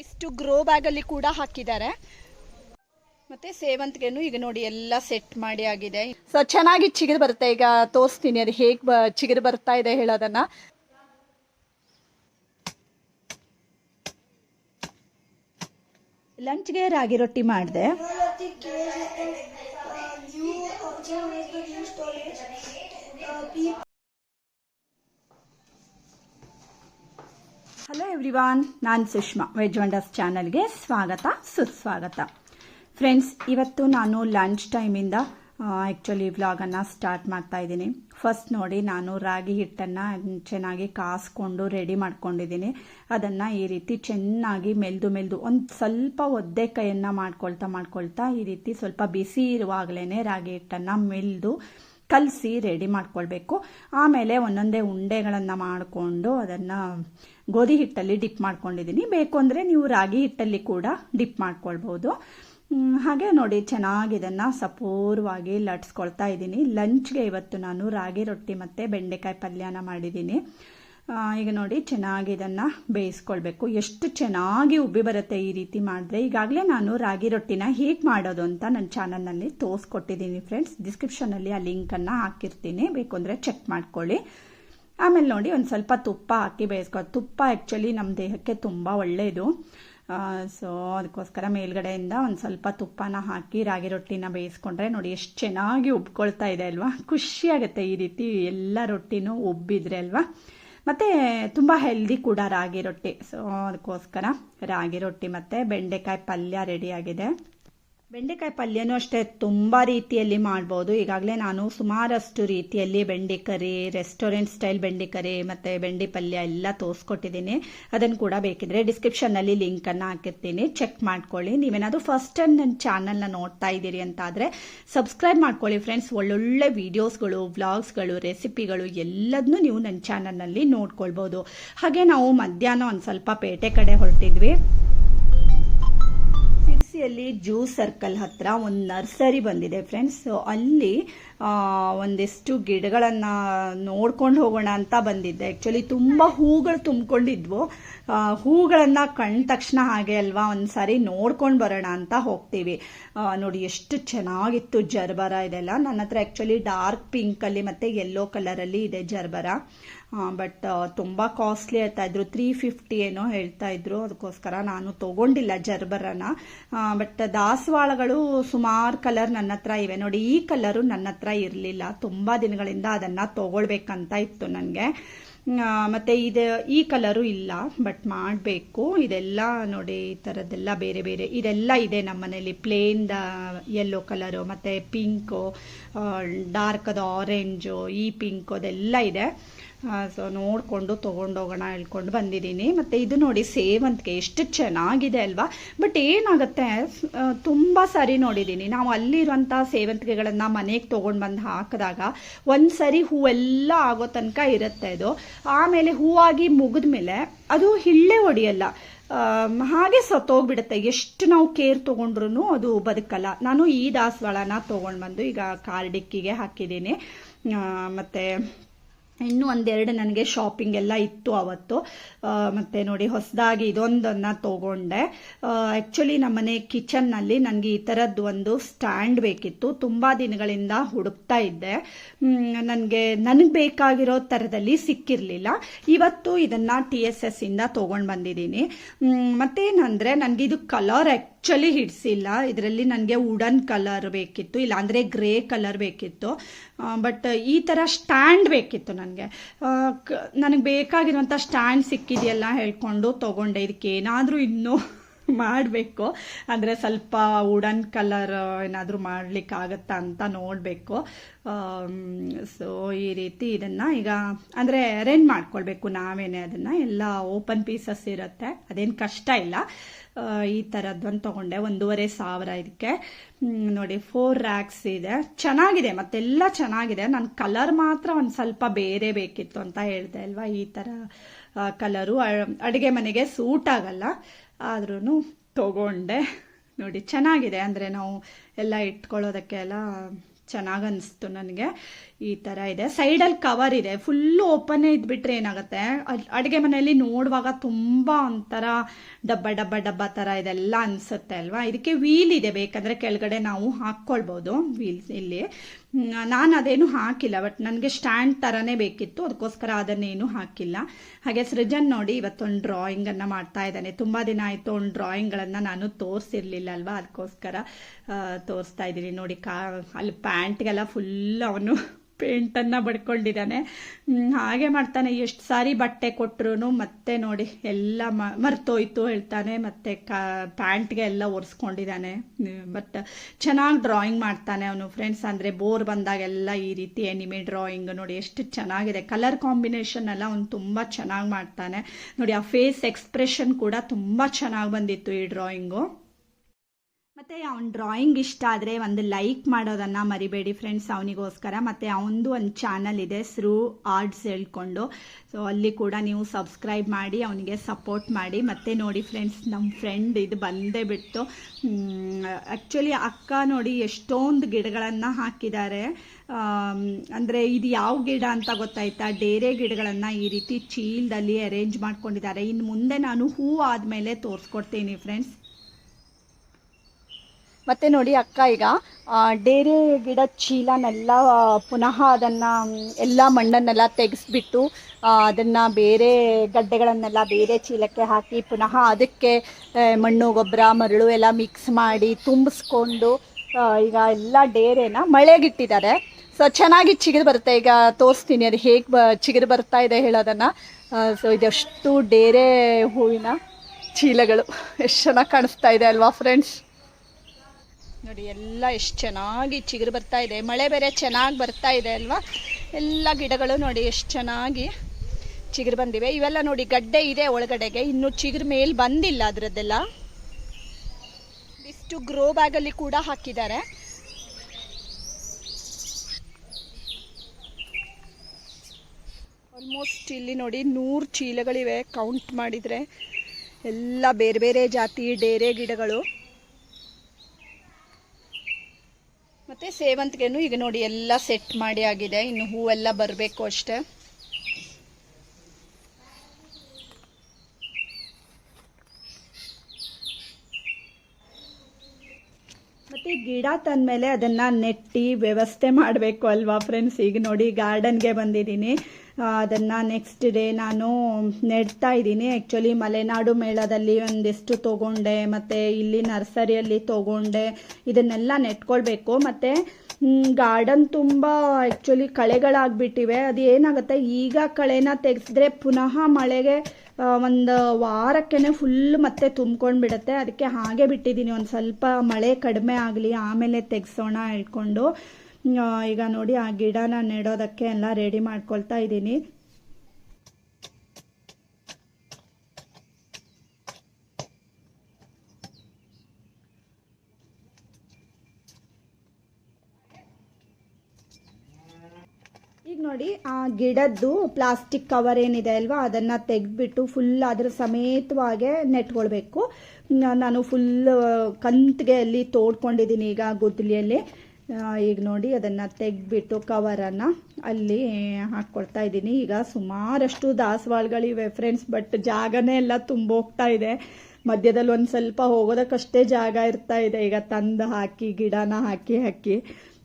ಇಷ್ಟು ಗ್ರೋ ಬ್ಯಾಗಲ್ಲಿ ಕೂಡ ಹಾಕಿದ್ದಾರೆ. ಮತ್ತೆ ಸೇವಂತಿಗೆನು ಈಗ ನೋಡಿ ಎಲ್ಲ ಸೆಟ್ ಮಾಡಿ ಆಗಿದೆ. ಸೊ ಚೆನ್ನಾಗಿ ಚಿಗುರು ಬರುತ್ತೆ. ಈಗ ತೋರಿಸ್ತೀನಿ ಅದು ಹೇಗೆ ಬ, ಚಿಗುರು ಬರ್ತಾ ಇದೆ ಹೇಳೋದನ್ನ. ಲಂಚ್ಗೆ ರಾಗಿ ರೊಟ್ಟಿ ಮಾಡಿದೆ. ಎವ್ರಿವಾನ್ ನಾನು ಸುಷ್ಮಾ ವೆಜ್ ವಂಡರ್ಸ್ ಚಾನಲ್ಗೆ ಸ್ವಾಗತ, ಸುಸ್ವಾಗತ. ಫ್ರೆಂಡ್ಸ್ ಇವತ್ತು ನಾನು ಲಂಚ್ ಟೈಮಿಂದ ಆ್ಯಕ್ಚುಲಿ ವ್ಲಾಗನ್ನು ಸ್ಟಾರ್ಟ್ ಮಾಡ್ತಾ ಇದ್ದೀನಿ. ಫಸ್ಟ್ ನೋಡಿ, ನಾನು ರಾಗಿ ಹಿಟ್ಟನ್ನು ಚೆನ್ನಾಗಿ ಕಾಸ್ಕೊಂಡು ರೆಡಿ ಮಾಡ್ಕೊಂಡಿದ್ದೀನಿ. ಅದನ್ನು ಈ ರೀತಿ ಚೆನ್ನಾಗಿ ಮೆಲ್ದು ಮೆಲ್ದು, ಒಂದು ಸ್ವಲ್ಪ ಒದ್ದೆ ಕೈಯನ್ನು ಮಾಡ್ಕೊಳ್ತಾ ಮಾಡ್ಕೊಳ್ತಾ ಈ ರೀತಿ ಸ್ವಲ್ಪ ಬಿಸಿ ಇರುವಾಗಲೇ ರಾಗಿ ಹಿಟ್ಟನ್ನು ಮೆಲ್ದು ಕಲಸಿ ರೆಡಿ ಮಾಡ್ಕೊಳ್ಬೇಕು. ಆಮೇಲೆ ಒಂದೊಂದೇ ಉಂಡೆಗಳನ್ನು ಮಾಡಿಕೊಂಡು ಅದನ್ನು ಗೋಧಿ ಹಿಟ್ಟಲ್ಲಿ ಡಿಪ್ ಮಾಡ್ಕೊಂಡಿದ್ದೀನಿ. ಬೇಕು ಅಂದರೆ ನೀವು ರಾಗಿ ಹಿಟ್ಟಲ್ಲಿ ಕೂಡ ಡಿಪ್ ಮಾಡ್ಕೊಳ್ಬೋದು. ಹಾಗೆ ನೋಡಿ, ಚೆನ್ನಾಗಿ ಇದನ್ನು ಸಪೂರವಾಗಿ ಲಟ್ಸ್ಕೊಳ್ತಾ ಇದ್ದೀನಿ. ಲಂಚ್ಗೆ ಇವತ್ತು ನಾನು ರಾಗಿ ರೊಟ್ಟಿ ಮತ್ತು ಬೆಂಡೆಕಾಯಿ ಪಲ್ಯನ ಮಾಡಿದ್ದೀನಿ. ಈಗ ನೋಡಿ, ಚೆನ್ನಾಗಿ ಇದನ್ನು ಬೇಯಿಸ್ಕೊಳ್ಬೇಕು. ಎಷ್ಟು ಚೆನ್ನಾಗಿ ಉಬ್ಬಿ ಬರುತ್ತೆ ಈ ರೀತಿ ಮಾಡಿದ್ರೆ. ಈಗಾಗಲೇ ನಾನು ರಾಗಿ ರೊಟ್ಟಿನ ಹೇಗೆ ಮಾಡೋದು ಅಂತ ನನ್ನ ಚಾನಲ್ನಲ್ಲಿ ತೋರಿಸ್ಕೊಟ್ಟಿದ್ದೀನಿ ಫ್ರೆಂಡ್ಸ್ ಡಿಸ್ಕ್ರಿಪ್ಷನ್ನಲ್ಲಿ ಆ ಲಿಂಕನ್ನು ಹಾಕಿರ್ತೀನಿ. ಬೇಕು ಅಂದರೆ ಚೆಕ್ ಮಾಡ್ಕೊಳ್ಳಿ. ಆಮೇಲೆ ನೋಡಿ ಒಂದು ಸ್ವಲ್ಪ ತುಪ್ಪ ಹಾಕಿ ಬೇಯಿಸ್ಕೊ. ತುಪ್ಪ ಆ್ಯಕ್ಚುಲಿ ನಮ್ಮ ದೇಹಕ್ಕೆ ತುಂಬ ಒಳ್ಳೆಯದು ಸೊ ಅದಕ್ಕೋಸ್ಕರ ಮೇಲ್ಗಡೆಯಿಂದ ಒಂದು ಸ್ವಲ್ಪ ತುಪ್ಪನ ಹಾಕಿ ರಾಗಿ ರೊಟ್ಟಿನ ಬೇಯಿಸ್ಕೊಂಡ್ರೆ ನೋಡಿ ಎಷ್ಟು ಚೆನ್ನಾಗಿ ಉಬ್ಕೊಳ್ತಾ ಇದೆ ಅಲ್ವಾ? ಖುಷಿ ಆಗುತ್ತೆ ಈ ರೀತಿ ಎಲ್ಲ ರೊಟ್ಟಿನೂ ಉಬ್ಬಿದ್ರೆ ಅಲ್ವಾ? ಮತ್ತು ತುಂಬ ಹೆಲ್ದಿ ಕೂಡ ರಾಗಿ ರೊಟ್ಟಿ. ಸೊ ಅದಕ್ಕೋಸ್ಕರ ರಾಗಿ ರೊಟ್ಟಿ ಮತ್ತು ಬೆಂಡೆಕಾಯಿ ಪಲ್ಯ ರೆಡಿಯಾಗಿದೆ ಬೆಂಡೆಕಾಯಿ ಪಲ್ಯನೂ ಅಷ್ಟೇ, ತುಂಬ ರೀತಿಯಲ್ಲಿ ಮಾಡ್ಬೋದು. ಈಗಾಗಲೇ ನಾನು ಸುಮಾರಷ್ಟು ರೀತಿಯಲ್ಲಿ ಬೆಂಡೆ ಕರಿ ರೆಸ್ಟೋರೆಂಟ್ ಸ್ಟೈಲ್ ಬೆಂಡೆ ಕರಿ, ಮತ್ತು ಬೆಂಡೆ ಪಲ್ಯ ಎಲ್ಲ ತೋರಿಸ್ಕೊಟ್ಟಿದ್ದೀನಿ. ಅದನ್ನು ಕೂಡ ಬೇಕಿದ್ರೆ ಡಿಸ್ಕ್ರಿಪ್ಷನ್ನಲ್ಲಿ ಲಿಂಕನ್ನು ಹಾಕಿರ್ತೀನಿ. ಚೆಕ್ ಮಾಡ್ಕೊಳ್ಳಿ. ನೀವೇನಾದರೂ ಫಸ್ಟ್ ಟೈಮ್ ನನ್ನ ಚಾನಲ್ನ ನೋಡ್ತಾ ಇದ್ದೀರಿ ಅಂತಾದರೆ ಸಬ್ಸ್ಕ್ರೈಬ್ ಮಾಡ್ಕೊಳ್ಳಿ ಫ್ರೆಂಡ್ಸ್ ಒಳ್ಳೊಳ್ಳೆ ವೀಡಿಯೋಸ್ಗಳು ವ್ಲಾಗ್ಸ್ಗಳು ರೆಸಿಪಿಗಳು ಎಲ್ಲದನ್ನೂ ನೀವು ನನ್ನ ಚಾನಲ್ನಲ್ಲಿ ನೋಡ್ಕೊಳ್ಬೋದು. ಹಾಗೆ ನಾವು ಮಧ್ಯಾಹ್ನ ಒಂದು ಸ್ವಲ್ಪ ಪೇಟೆ ಕಡೆ ಹೊರಟಿದ್ವಿ. ಸಿರ್ಸಿಯಲ್ಲಿ ಜೂ ಸರ್ಕಲ್ ಹತ್ರ ಒಂದು ನರ್ಸರಿ ಬಂದಿದೆ ಫ್ರೆಂಡ್ಸ್. ಅಲ್ಲಿ ಒಂದಿಷ್ಟು ಗಿಡಗಳನ್ನು ನೋಡ್ಕೊಂಡು ಹೋಗೋಣ ಅಂತ ಬಂದಿದ್ದೆ. ಆ್ಯಕ್ಚುಲಿ ತುಂಬ ಹೂಗಳು ತುಂಬಿಕೊಂಡಿದ್ವು. ಹೂಗಳನ್ನು ಕಂಡ ತಕ್ಷಣ ಹಾಗೆ ಅಲ್ವಾ ಒಂದು ಸಾರಿ ನೋಡ್ಕೊಂಡು ಬರೋಣ ಅಂತ ಹೋಗ್ತೀವಿ. ನೋಡಿ ಎಷ್ಟು ಚೆನ್ನಾಗಿತ್ತು ಜರ್ಬರ ಇದೆಲ್ಲ. ನನ್ನ ಹತ್ರ ಆ್ಯಕ್ಚುಲಿ ಡಾರ್ಕ್ ಪಿಂಕಲ್ಲಿ ಮತ್ತು ಯೆಲ್ಲೋ ಕಲರಲ್ಲಿ ಇದೆ ಜರ್ಬರ. ಬಟ್ ತುಂಬ ಕಾಸ್ಟ್ಲಿ ಹೇಳ್ತಾ ಇದ್ರು. ತ್ರೀ ಫಿಫ್ಟಿ ಏನೋ ಹೇಳ್ತಾ ಇದ್ರು. ಅದಕ್ಕೋಸ್ಕರ ನಾನು ತಗೊಂಡಿಲ್ಲ ಜರ್ಬರನ. ಬಟ್ ದಾಸವಾಳಗಳು ಸುಮಾರು ಕಲರ್ ನನ್ನ ಹತ್ರ ಇವೆ. ನೋಡಿ, ಈ ಕಲರು ನನ್ನ ಹತ್ರ ಇರಲಿಲ್ಲ. ತುಂಬ ದಿನಗಳಿಂದ ಅದನ್ನು ತಗೊಳ್ಬೇಕಂತ ಇತ್ತು ನನಗೆ. ಮತ್ತು ಇದು, ಈ ಕಲರು ಇಲ್ಲ ಬಟ್ ಮಾಡಬೇಕು. ಇದೆಲ್ಲ ನೋಡಿ, ಈ ಥರದ್ದೆಲ್ಲ ಬೇರೆ ಬೇರೆ, ಇದೆಲ್ಲ ಇದೆ ನಮ್ಮ ಮನೇಲಿ ಪ್ಲೇನ್ ಯೆಲ್ಲೋ ಕಲರು ಮತ್ತು ಪಿಂಕು ಡಾರ್ಕ್ ಅದು ಆರೆಂಜು ಈ ಪಿಂಕು ಅದೆಲ್ಲ ಇದೆ. ಸೊ ನೋಡಿಕೊಂಡು ತೊಗೊಂಡೋಗೋಣ ಹೇಳ್ಕೊಂಡು ಬಂದಿದ್ದೀನಿ. ಮತ್ತು ಇದು ನೋಡಿ ಸೇವಂತಿಗೆ ಎಷ್ಟು ಚೆನ್ನಾಗಿದೆ ಅಲ್ವಾ? ಬಟ್ ಏನಾಗುತ್ತೆ? ತುಂಬ ಸರಿ ನೋಡಿದ್ದೀನಿ. ನಾವು ಅಲ್ಲಿರುವಂಥ ಸೇವಂತಿಗೆಗಳನ್ನು ಮನೆಗೆ ತೊಗೊಂಡು ಬಂದು ಹಾಕಿದಾಗ ಒಂದು ಸರಿ ಹೂವೆಲ್ಲ ಆಗೋ ತನಕ ಇರುತ್ತೆ ಅದು. ಆಮೇಲೆ ಹೂವಾಗಿ ಮುಗಿದ ಮೇಲೆ ಅದು ಹಿಳ್ಳೆ ಹೊಡೆಯಲ್ಲ ಹಾಗೆ ಸತ್ತೋಗ್ಬಿಡುತ್ತೆ. ಎಷ್ಟು ನಾವು ಕೇರ್ ತೊಗೊಂಡ್ರು ಅದು ಬದುಕಲ್ಲ. ನಾನು ಈ ದಾಸವಾಳನ ತೊಗೊಂಡು ಬಂದು ಈಗ ಕಾರ್ಡಿಕ್ಕಿಗೆ ಹಾಕಿದ್ದೀನಿ. ಮತ್ತೆ ಇನ್ನೂ ಒಂದೆರಡು ನನಗೆ ಶಾಪಿಂಗ್ ಎಲ್ಲ ಇತ್ತು ಅವತ್ತು. ಮತ್ತೆ ನೋಡಿ ಹೊಸದಾಗಿ ಇದೊಂದನ್ನು ತಗೊಂಡೆ. ಆ್ಯಕ್ಚುಲಿ ನಮ್ಮನೆ ಕಿಚನ್ನಲ್ಲಿ ನನಗೆ ಈ ಥರದ್ದು ಒಂದು ಸ್ಟ್ಯಾಂಡ್ ಬೇಕಿತ್ತು. ತುಂಬ ದಿನಗಳಿಂದ ಹುಡುಕ್ತಾ ಇದ್ದೆ. ನನಗೆ ನನಗೆ ಬೇಕಾಗಿರೋ ಥರದಲ್ಲಿ ಸಿಕ್ಕಿರಲಿಲ್ಲ. ಇವತ್ತು ಇದನ್ನು ಟಿ ಎಸ್ ಎಸ್ ಇಂದ ತೊಗೊಂಡು ಬಂದಿದ್ದೀನಿ. ಮತ್ತೇನಂದರೆ ನನಗೆ ಇದು ಕಲರ್ ಆ್ಯಕ್ಚುಲಿ ಹಿಡಿಸಿಲ್ಲ. ಇದರಲ್ಲಿ ನನಗೆ ವುಡನ್ ಕಲರ್ ಬೇಕಿತ್ತು, ಇಲ್ಲಾಂದರೆ ಗ್ರೇ ಕಲರ್ ಬೇಕಿತ್ತು. ಬಟ್ ಈ ಥರ ಸ್ಟ್ಯಾಂಡ್ ಬೇಕಿತ್ತು ನನಗೆ. ನನಗೆ ಬೇಕಾಗಿರುವಂಥ ಸ್ಟ್ಯಾಂಡ್ ಸಿಕ್ಕಿದೆಯಲ್ಲ ಹೇಳ್ಕೊಂಡು ತೊಗೊಂಡೆ. ಇದಕ್ಕೆ ಏನಾದರೂ ಇನ್ನೂ ಮಾಡಬೇಕು. ಅಂದರೆ ಸ್ವಲ್ಪ ವುಡನ್ ಕಲರ್ ಏನಾದರೂ ಮಾಡಲಿಕ್ಕಾಗತ್ತಾ ಅಂತ ನೋಡಬೇಕು. ಸೊ ಈ ರೀತಿ ಇದನ್ನು ಈಗ, ಅಂದರೆ ಅರೇಂಜ್ ಮಾಡ್ಕೊಳ್ಬೇಕು ನಾವೇನೆ ಅದನ್ನು. ಎಲ್ಲ ಓಪನ್ ಪೀಸಸ್ ಇರುತ್ತೆ. ಅದೇನು ಕಷ್ಟ ಇಲ್ಲ. ಈ ಥರದ್ದೊಂದು ತೊಗೊಂಡೆ. ಒಂದೂವರೆ ಸಾವಿರ ಇದಕ್ಕೆ. ನೋಡಿ ಫೋರ್ ರ್ಯಾಕ್ಸ್ ಇದೆ. ಚೆನ್ನಾಗಿದೆ. ಮತ್ತೆಲ್ಲ ಚೆನ್ನಾಗಿದೆ. ನನ್ನ ಕಲರ್ ಮಾತ್ರ ಒಂದು ಸ್ವಲ್ಪ ಬೇರೆ ಬೇಕಿತ್ತು ಅಂತ ಹೇಳಿದೆ ಅಲ್ವಾ? ಈ ಥರ ಕಲರು ಅಡುಗೆ ಮನೆಗೆ ಸೂಟ್ ಆಗಲ್ಲ. ಆದ್ರೂ ತಗೊಂಡೆ. ನೋಡಿ ಚೆನ್ನಾಗಿದೆ. ಅಂದರೆ ನಾವು ಎಲ್ಲ ಇಟ್ಕೊಳ್ಳೋದಕ್ಕೆ ಎಲ್ಲ ಚೆನ್ನಾಗಿ ಅನಿಸ್ತು ನನಗೆ. ಈ ಥರ ಇದೆ. ಸೈಡಲ್ಲಿ ಕವರ್ ಇದೆ. ಫುಲ್ಲು ಓಪನ್ ಇದ್ಬಿಟ್ರೆ ಏನಾಗುತ್ತೆ? ಅಡುಗೆ ಮನೆಯಲ್ಲಿ ನೋಡುವಾಗ ತುಂಬ ಒಂಥರ ಡಬ್ಬ ಡಬ್ಬ ಡಬ್ಬ ಥರ ಇದೆಲ್ಲ ಅನಿಸುತ್ತೆ ಅಲ್ವಾ? ಇದಕ್ಕೆ ವೀಲ್ ಇದೆ ಬೇಕಂದ್ರೆ ಕೆಳಗಡೆ ನಾವು ಹಾಕ್ಕೊಳ್ಬೋದು. ವೀಲ್ಸ್ ಇಲ್ಲಿ. ನಾನು ಅದೇನು ಹಾಕಿಲ್ಲ ಬಟ್ ನನಗೆ ಸ್ಟ್ಯಾಂಡ್ ಥರನೇ ಬೇಕಿತ್ತು. ಅದಕ್ಕೋಸ್ಕರ ಅದನ್ನೇನು ಹಾಕಿಲ್ಲ. ಹಾಗೆ ಸೃಜನ್ ನೋಡಿ ಇವತ್ತೊಂದು ಡ್ರಾಯಿಂಗನ್ನು ಮಾಡ್ತಾ ಇದ್ದಾನೆ. ತುಂಬ ದಿನ ಆಯಿತು ಒಂದು ಡ್ರಾಯಿಂಗ್ಗಳನ್ನು ನಾನು ತೋರಿಸಿರ್ಲಿಲ್ಲ ಅಲ್ವಾ? ಅದಕ್ಕೋಸ್ಕರ ತೋರಿಸ್ತಾ ಇದ್ದೀನಿ. ನೋಡಿ ಕಾ, ಅಲ್ಲಿ ಪ್ಯಾಂಟ್ಗೆಲ್ಲ ಫುಲ್ ಅವನು ಪೇಂಟನ್ನು ಬಡ್ಕೊಂಡಿದ್ದಾನೆ. ಹಾಗೆ ಮಾಡ್ತಾನೆ. ಎಷ್ಟು ಸಾರಿ ಬಟ್ಟೆ ಕೊಟ್ರು ಮತ್ತೆ ನೋಡಿ ಎಲ್ಲ ಮರ್ತೋಯ್ತು ಹೇಳ್ತಾನೆ. ಮತ್ತೆ ಕಾ, ಪ್ಯಾಂಟ್ಗೆ ಎಲ್ಲ ಒರೆಸ್ಕೊಂಡಿದ್ದಾನೆ. ಬಟ್ ಚೆನ್ನಾಗಿ ಡ್ರಾಯಿಂಗ್ ಮಾಡ್ತಾನೆ ಅವನು. ಫ್ರೆಂಡ್ಸ್ ಅಂದರೆ ಬೋರ್ ಬಂದಾಗೆಲ್ಲ ಈ ರೀತಿ ಎನಿಮೆ ಡ್ರಾಯಿಂಗ್ ನೋಡಿ ಎಷ್ಟು ಚೆನ್ನಾಗಿದೆ. ಕಲರ್ ಕಾಂಬಿನೇಷನ್ ಎಲ್ಲ ಅವ್ನು ತುಂಬ ಚೆನ್ನಾಗಿ ಮಾಡ್ತಾನೆ. ನೋಡಿ ಆ ಫೇಸ್ ಎಕ್ಸ್ಪ್ರೆಷನ್ ಕೂಡ ತುಂಬ ಚೆನ್ನಾಗಿ ಬಂದಿತ್ತು ಈ ಡ್ರಾಯಿಂಗು ಮತ್ತೆ ಅವ್ನ ಡ್ರಾಯಿಂಗ್ ಇಷ್ಟ ಆದರೆ ಒಂದು ಲೈಕ್ ಮಾಡೋದನ್ನ ಮರಿಬೇಡಿ ಫ್ರೆಂಡ್ಸ್ ಅವನಿಗೋಸ್ಕರ. ಮತ್ತೆ ಅವನದು ಒಂದು ಚಾನಲ್ ಇದೆ ಸ್ರೂ ಆರ್ಟ್ಸ್ ಹೇಳ್ಕೊಂಡು. ಸೊ ಅಲ್ಲಿ ಕೂಡ ನೀವು ಸಬ್ಸ್ಕ್ರೈಬ್ ಮಾಡಿ, ಅವನಿಗೆ ಸಪೋರ್ಟ್ ಮಾಡಿ. ಮತ್ತೆ ನೋಡಿ ಫ್ರೆಂಡ್ಸ್ ನಮ್ಮ ಫ್ರೆಂಡ್ ಇದು ಬಂದೇ ಬಿಟ್ಟು ಆ್ಯಕ್ಚುಲಿ ಅಕ್ಕ ನೋಡಿ ಎಷ್ಟೊಂದು ಗಿಡಗಳನ್ನು ಹಾಕಿದ್ದಾರೆ ಅಂದರೆ ಇದು ಯಾವ ಗಿಡ ಅಂತ ಗೊತ್ತಾಯ್ತಾ? ಡೇರೆ ಗಿಡಗಳನ್ನು ಈ ರೀತಿ ಚೀಲದಲ್ಲಿ ಅರೇಂಜ್ ಮಾಡ್ಕೊಂಡಿದ್ದಾರೆ. ಇನ್ನು ಮುಂದೆ ನಾನು ಹೂ ಆದಮೇಲೆ ತೋರಿಸ್ಕೊಡ್ತೀನಿ ಫ್ರೆಂಡ್ಸ್ ಮತ್ತೆ ನೋಡಿ ಅಕ್ಕ ಈಗ ಡೇರೆ ಗಿಡ ಚೀಲನೆಲ್ಲ ಪುನಃ ಅದನ್ನು ಎಲ್ಲ ಮಣ್ಣನ್ನೆಲ್ಲ ತೆಗೆಸ್ಬಿಟ್ಟು ಅದನ್ನು ಬೇರೆ ಗಡ್ಡೆಗಳನ್ನೆಲ್ಲ ಬೇರೆ ಚೀಲಕ್ಕೆ ಹಾಕಿ ಪುನಃ ಅದಕ್ಕೆ ಮಣ್ಣು, ಗೊಬ್ಬರ, ಮರಳು ಎಲ್ಲ ಮಿಕ್ಸ್ ಮಾಡಿ ತುಂಬಿಸ್ಕೊಂಡು ಈಗ ಎಲ್ಲ ಡೇರೆನ ಮಳೆಗಿಟ್ಟಿದ್ದಾರೆ. ಸೊ ಚೆನ್ನಾಗಿ ಚಿಗುರು ಬರುತ್ತೆ. ಈಗ ತೋರಿಸ್ತೀನಿ ಅದು ಹೇಗೆ ಬ, ಚಿಗುರು ಬರ್ತಾ ಇದೆ ಹೇಳೋದನ್ನು. ಸೊ ಇದೆಷ್ಟು ಡೇರೆ ಹೂವಿನ ಚೀಲಗಳು. ಎಷ್ಟು ಚೆನ್ನಾಗಿ ಕಾಣಿಸ್ತಾ ಇದೆ ಅಲ್ವಾ ಫ್ರೆಂಡ್ಸ್ ನೋಡಿ, ಎಲ್ಲ ಎಷ್ಟು ಚೆನ್ನಾಗಿ ಚಿಗುರು ಬರ್ತಾ ಇದೆ. ಮಳೆ ಬೇರೆ ಚೆನ್ನಾಗಿ ಬರ್ತಾ ಇದೆ ಅಲ್ವಾ? ಎಲ್ಲ ಗಿಡಗಳು ನೋಡಿ, ಎಷ್ಟು ಚೆನ್ನಾಗಿ ಚಿಗುರು ಬಂದಿವೆ. ಇವೆಲ್ಲ ನೋಡಿ, ಗಡ್ಡೆ ಇದೆ ಒಳಗಡೆಗೆ. ಇನ್ನು ಚಿಗುರು ಮೇಲೆ ಬಂದಿಲ್ಲ ಅದರದ್ದೆಲ್ಲ. ಇಷ್ಟು ಗ್ರೋ ಬ್ಯಾಗಲ್ಲಿ ಕೂಡ ಹಾಕಿದ್ದಾರೆ. ಆಲ್ಮೋಸ್ಟ್ ಇಲ್ಲಿ ನೋಡಿ, ನೂರು ಚೀಲಗಳಿವೆ. ಕೌಂಟ್ ಮಾಡಿದರೆ ಎಲ್ಲ ಬೇರೆ ಬೇರೆ ಜಾತಿ, ಡೇರೆ ಗಿಡಗಳು. ಮತ್ತೆ ಸೇವಂತಿಗೆನು ಈಗ ನೋಡಿ ಎಲ್ಲ ಸೆಟ್ ಮಾಡಿ ಆಗಿದೆ. ಇನ್ನು ಹೂವೆಲ್ಲ ಬರಬೇಕು ಅಷ್ಟೇ. ಮತ್ತೆ ಗಿಡ ತಂದಮೇಲೆ ಅದನ್ನ ನೆಟ್ಟಿ ವ್ಯವಸ್ಥೆ ಮಾಡಬೇಕು ಅಲ್ವಾ ಫ್ರೆಂಡ್ಸ್ ಈಗ ನೋಡಿ ಗಾರ್ಡನ್ಗೆ ಬಂದಿದ್ದೀನಿ. ಅದನ್ನ ನೆಕ್ಸ್ಟ್ ಡೇ ನಾನು ನೆಡ್ತಾ ಇದ್ದೀನಿ. ಆ್ಯಕ್ಚುಲಿ ಮಲೆನಾಡು ಮೇಳದಲ್ಲಿ ಒಂದಿಷ್ಟು ತಗೊಂಡೆ, ಮತ್ತೆ ಇಲ್ಲಿ ನರ್ಸರಿಯಲ್ಲಿ ತಗೊಂಡೆ. ಇದನ್ನೆಲ್ಲ ನೆಟ್ಕೊಳ್ಬೇಕು. ಮತ್ತೆ ಗಾರ್ಡನ್ ತುಂಬ ಆ್ಯಕ್ಚುಲಿ ಕಳೆಗಳಾಗ್ಬಿಟ್ಟಿವೆ. ಅದು ಏನಾಗುತ್ತೆ? ಈಗ ಕಳೆನ ತೆಗೆಸಿದ್ರೆ ಪುನಃ ಮಳೆಗೆ ಒಂದು ವಾರಕ್ಕೇ ಫುಲ್ ಮತ್ತೆ ತುಂಬ್ಕೊಂಡು ಬಿಡುತ್ತೆ ಅದಕ್ಕೆ ಹಾಗೆ ಬಿಟ್ಟಿದ್ದೀನಿ ಒಂದು ಸ್ವಲ್ಪ ಮಳೆ ಕಡಿಮೆ ಆಗಲಿ, ಆಮೇಲೆ ತೆಗೆಸೋಣ ಹೇಳ್ಕೊಂಡು ಈಗ ನೋಡಿ ಆ ಗಿಡನ ನೆಡೋದಕ್ಕೆ ಎಲ್ಲ ರೆಡಿ ಮಾಡ್ಕೊಳ್ತಾ ಇದ್ದೀನಿ ಈಗ ನೋಡಿ, ಆ ಗಿಡದ್ದು ಪ್ಲಾಸ್ಟಿಕ್ ಕವರ್ ಏನಿದೆ ಅಲ್ವಾ, ಅದನ್ನ ತೆಗೆದ್ಬಿಟ್ಟು ಫುಲ್ ಅದ್ರ ಸಮೇತವಾಗೆ ನೆಟ್ಕೊಳ್ಬೇಕು. ನಾನು ಫುಲ್ ಕಂತಿಗೆ ಅಲ್ಲಿ ತೋಡ್ಕೊಂಡಿದ್ದೀನಿ ಈಗ ಗುದ್ದಲಿಯಲ್ಲಿ. ಈಗ ನೋಡಿ, ಅದನ್ನ ತೆಗೆದ್ಬಿಟ್ಟು ಕವರನ್ನು ಅಲ್ಲಿ ಹಾಕ್ಕೊಳ್ತಾ ಇದ್ದೀನಿ ಈಗ ಸುಮಾರಷ್ಟು ದಾಸವಾಳಗಳಿವೆ ಫ್ರೆಂಡ್ಸ್ ಬಟ್ ಜಾಗನೇ ಎಲ್ಲ ತುಂಬೋಗ್ತಾ ಇದೆ. ಮಧ್ಯದಲ್ಲಿ ಒಂದು ಸ್ವಲ್ಪ ಹೋಗೋದಕ್ಕಷ್ಟೇ ಜಾಗ ಇರ್ತಾ ಇದೆ. ಈಗ ತಂದು ಹಾಕಿ, ಗಿಡನ ಹಾಕಿ ಹಾಕಿ.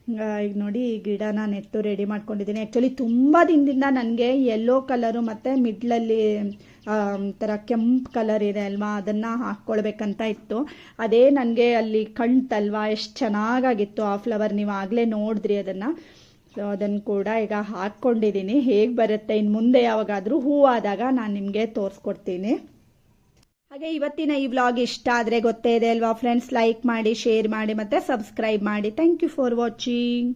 ಈಗ ನೋಡಿ, ಈ ಗಿಡನ ನೆಟ್ಟು ರೆಡಿ ಮಾಡ್ಕೊಂಡಿದ್ದೀನಿ. ಆ್ಯಕ್ಚುಲಿ ತುಂಬ ದಿನದಿಂದ ನನಗೆ ಯೆಲ್ಲೋ ಕಲರು ಮತ್ತು ಮಿಡ್ಲಲ್ಲಿ ಒಂಥರ ಕೆಂಪು ಕಲರ್ ಇದೆ ಅಲ್ವಾ? ಅದನ್ನು ಹಾಕ್ಕೊಳ್ಬೇಕಂತ ಇತ್ತು. ಅದೇ ನನಗೆ ಅಲ್ಲಿ ಕಣ್ತಲ್ವಾ ಎಷ್ಟು ಚೆನ್ನಾಗಾಗಿತ್ತು ಆ ಫ್ಲವರ್ ನೀವು ಆಗಲೇ ನೋಡಿದ್ರಿ ಅದನ್ನು. ಸೊ ಅದನ್ನು ಕೂಡ ಈಗ ಹಾಕ್ಕೊಂಡಿದ್ದೀನಿ. ಹೇಗೆ ಬರುತ್ತೆ? ಇನ್ನು ಮುಂದೆ ಯಾವಾಗಾದರೂ ಹೂವಾದಾಗ ನಾನು ನಿಮಗೆ ತೋರಿಸ್ಕೊಡ್ತೀನಿ. ಹಾಗೆ ಇವತ್ತಿನ ಈ ವ್ಲಾಗ್ ಇಷ್ಟ ಆದರೆ ಗೊತ್ತೇ ಇದೆ ಅಲ್ವಾ? ಫ್ರೆಂಡ್ಸ್ ಲೈಕ್ ಮಾಡಿ ಶೇರ್ ಮಾಡಿ, ಮತ್ತೆ ಸಬ್ಸ್ಕ್ರೈಬ್ ಮಾಡಿ. Thank you for watching